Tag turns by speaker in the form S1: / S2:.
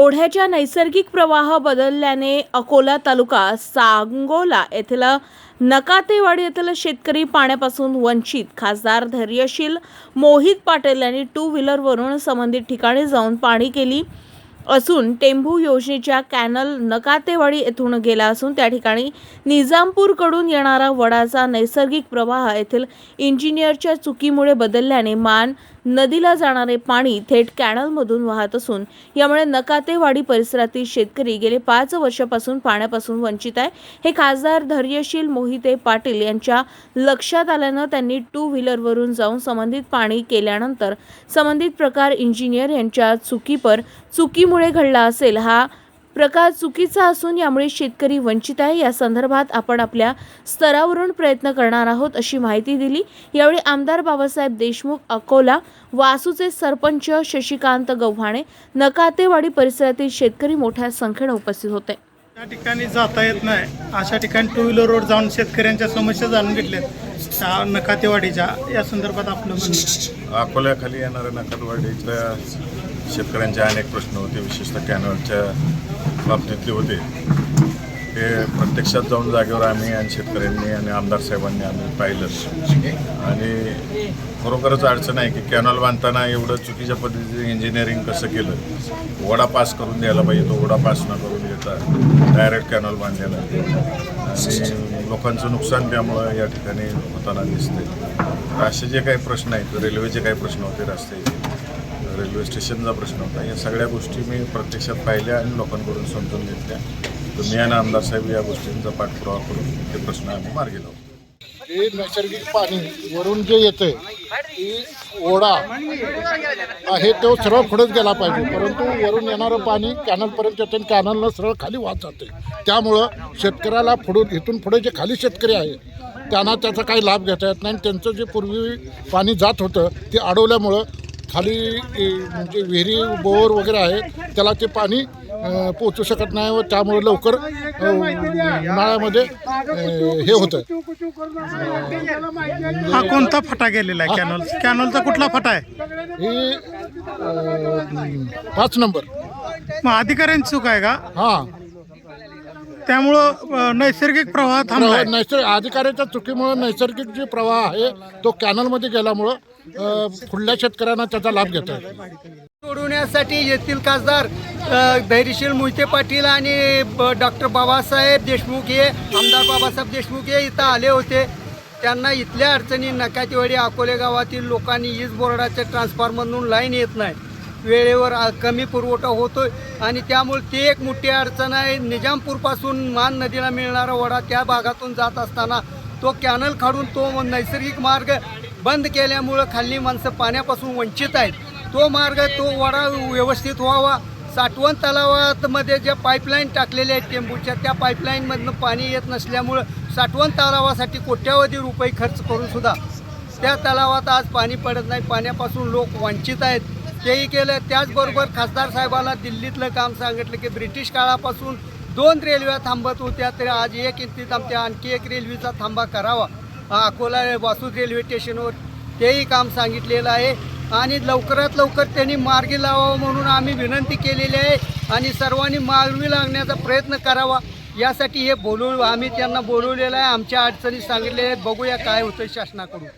S1: ओढ्याच्या नैसर्गिक प्रवाह बदलल्याने अकोला तालुका सांगोला येथील नकातेवाडी येथील शेतकरी पाण्यापासून वंचित. खासदार धैर्यशील मोहित पाटील यांनी टू व्हीलरवरून संबंधित ठिकाणी जाऊन पाणी केली असून टेंभू योजनेच्या कॅनल नकातेवाडी येथून गेला असून त्या ठिकाणी निजामपूरकडून येणारा वडाचा नैसर्गिक प्रवाह येथील इंजिनियरच्या चुकीमुळे बदलल्याने मान नदीला जाणारे पाणी थेट कॅनलमधून वाहत असून यामुळे नकातेवाडी परिसरातील शेतकरी गेले पाच वर्षापासून पाण्यापासून वंचित आहे. हे खासदार धैर्यशील मोहिते पाटील यांच्या लक्षात आल्यानं त्यांनी टू व्हीलरवरून जाऊन संबंधित पाणी केल्यानंतर संबंधित प्रकार इंजिनियर यांच्या चुकीपर चुकीमुळे घडला असेल हा प्रकार चुकीचा असून यामुळे शेतकरी वंचित आहे. या संदर्भात आपण आपल्या स्तरावरून प्रयत्न करणार आहोत अशी माहिती दिली. यावेळी आमदार बाबासाहेब देशमुख अकोला वासूचे सरपंच शशिकांत गव्हाणे नकातेवाडी परिसरातील शेतकरी मोठ्या संख्येने उपस्थित होते.
S2: त्या ठिकाणी जाता येत नाही अशा ठिकाणी टू व्हीलर रोड जाऊन शेतकऱ्यांच्या समस्या जाणून घेतल्यात त्या नकातेवाडीच्या या संदर्भात आपलं म्हणणं
S3: अकोल्याखाली येणाऱ्या नकलवाडीतल्या शेतकऱ्यांचे अनेक प्रश्न होते विशेषतः कॅनलच्या बाबतीतले होते. ते प्रत्यक्षात जाऊन जागेवर आम्ही आणि शेतकऱ्यांनी आणि आमदार साहेबांनी आम्ही पाहिलं आणि खरोखरच अडचण आहे की कॅनॉल बांधताना एवढं चुकीच्या पद्धतीने इंजिनिअरिंग कसं केलं? ओढा पास करून द्यायला पाहिजे तो ओढा पास न करून देता डायरेक्ट कॅनॉल बांधलेला आणि लोकांचं नुकसान त्यामुळं या ठिकाणी होताना दिसते असे जे काही प्रश्न आहेत रेल्वेचे काही प्रश्न होते रस्त्याचे. रेल्वे स्टेशनचा प्रश्न होता. या सगळ्या गोष्टी मी प्रत्यक्षात पाहिल्या आणि लोकांकडून समजून घेतल्या. तर मी आणि आमदार साहेब या गोष्टींचा पाठपुरावा करून ते प्रश्न आम्ही मार्गी लावतो
S4: हे नैसर्गिक पाणी वरून जे येते ती ओढा आहे तो सरळ पुढेच गेला पाहिजे. परंतु वरून येणारं पाणी कॅनलपर्यंत येतं आणि कॅनलनं सरळ खाली वाहत जाते त्यामुळं शेतकऱ्याला पुढून इथून पुढे जे खाली शेतकरी आहेत त्यांना त्याचा काही लाभ घेता येत नाही. आणि त्यांचं जे पूर्वी पाणी जात होतं ते अडवल्यामुळं खाली म्हणजे विहिरी बोर वगैरे आहे त्याला ते पाणी पोचू शकत नाही व त्यामुळे लवकर उन्हाळ्यामध्ये हे होतं
S2: हा कोणता फटा गेलेला आहे कॅनॉल? कॅनॉलचा कुठला फटा आहे?
S4: ही पाच नंबर.
S2: मग अधिकाऱ्यांची चूक आहे का?
S4: हां.
S2: त्यामुळं नैसर्गिक प्रवाह थांबलाय.
S4: नैसर्गिक अधिकाऱ्याच्या चुकीमुळे नैसर्गिक जे प्रवाह आहे तो कॅनलमध्ये गेल्यामुळं अ, पुढल्या शेतकऱ्यांना त्याचा लाभ घेतो
S5: सोडवण्यासाठी येथील खासदार धैर्यशील मोहिते पाटील आणि डॉक्टर बाबासाहेब देशमुख हे आमदार बाबासाहेब देशमुख हे इथं आले होते. त्यांना इथल्या अडचणी नकातीवाडी अकोले गावातील लोकांनी वीज बोर्डाच्या ट्रान्सफॉर्मरमधून लाईन येत नाही. वेळेवर कमी पुरवठा होतोय आणि त्यामुळे ते एक मोठी अडचण आहे. निजामपूरपासून मान नदीला मिळणारा वडा त्या भागातून जात असताना तो कॅनल काढून तो नैसर्गिक मार्ग बंद केल्यामुळं खाल्ली माणसं पाण्यापासून वंचित आहेत. तो मार्ग तो वडा व्यवस्थित व्हावा. साठवण तलावातमध्ये ज्या पाईपलाईन टाकलेल्या आहेत टेंबूच्या त्या पाईपलाईनमधनं पाणी येत नसल्यामुळं साठवण तलावासाठी कोट्यावधी रुपये खर्च करूनसुद्धा त्या तलावात आज पाणी पडत नाही. पाण्यापासून लोक वंचित आहेत. तेही केलं. त्याचबरोबर खासदार साहेबांना दिल्लीतलं काम सांगितलं की ब्रिटिश काळापासून दोन रेल्वे थांबत होत्या तरी आज एक इंतीत आमच्या आणखी एक रेल्वेचा थांबा करावा. अकोला वासूद रेल्वे स्टेशनवर तेही काम सांगितलेलं आहे. आणि लवकरात लवकर त्यांनी मार्गी लावावं म्हणून आम्ही विनंती केलेली आहे आणि सर्वांनी मार्गी लागण्याचा प्रयत्न करावा. यासाठी हे बोलवू आम्ही त्यांना बोलवलेलं आहे. आमच्या अडचणी सांगितलेल्या आहेत. बघूया काय होतं शासनाकडून.